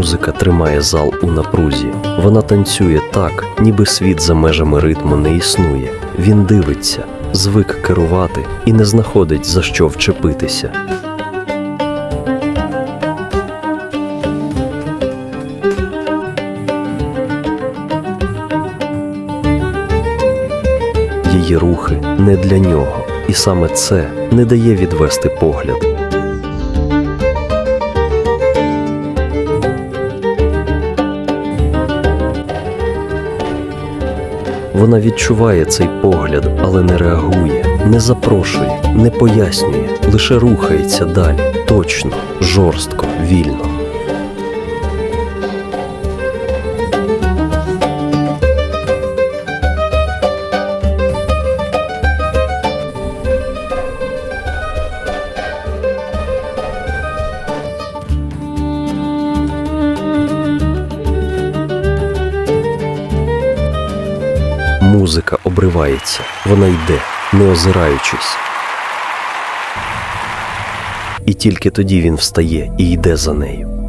Музика тримає зал у напрузі. Вона танцює так, ніби світ за межами ритму не існує. Він дивиться, звик керувати і не знаходить за що вчепитися. Її рухи не для нього, і саме це не дає відвести погляд. Вона відчуває цей погляд, але не реагує, не запрошує, не пояснює, лише рухається далі, точно, жорстко, вільно. Музика обривається, вона йде, не озираючись. І тільки тоді він встає і йде за нею.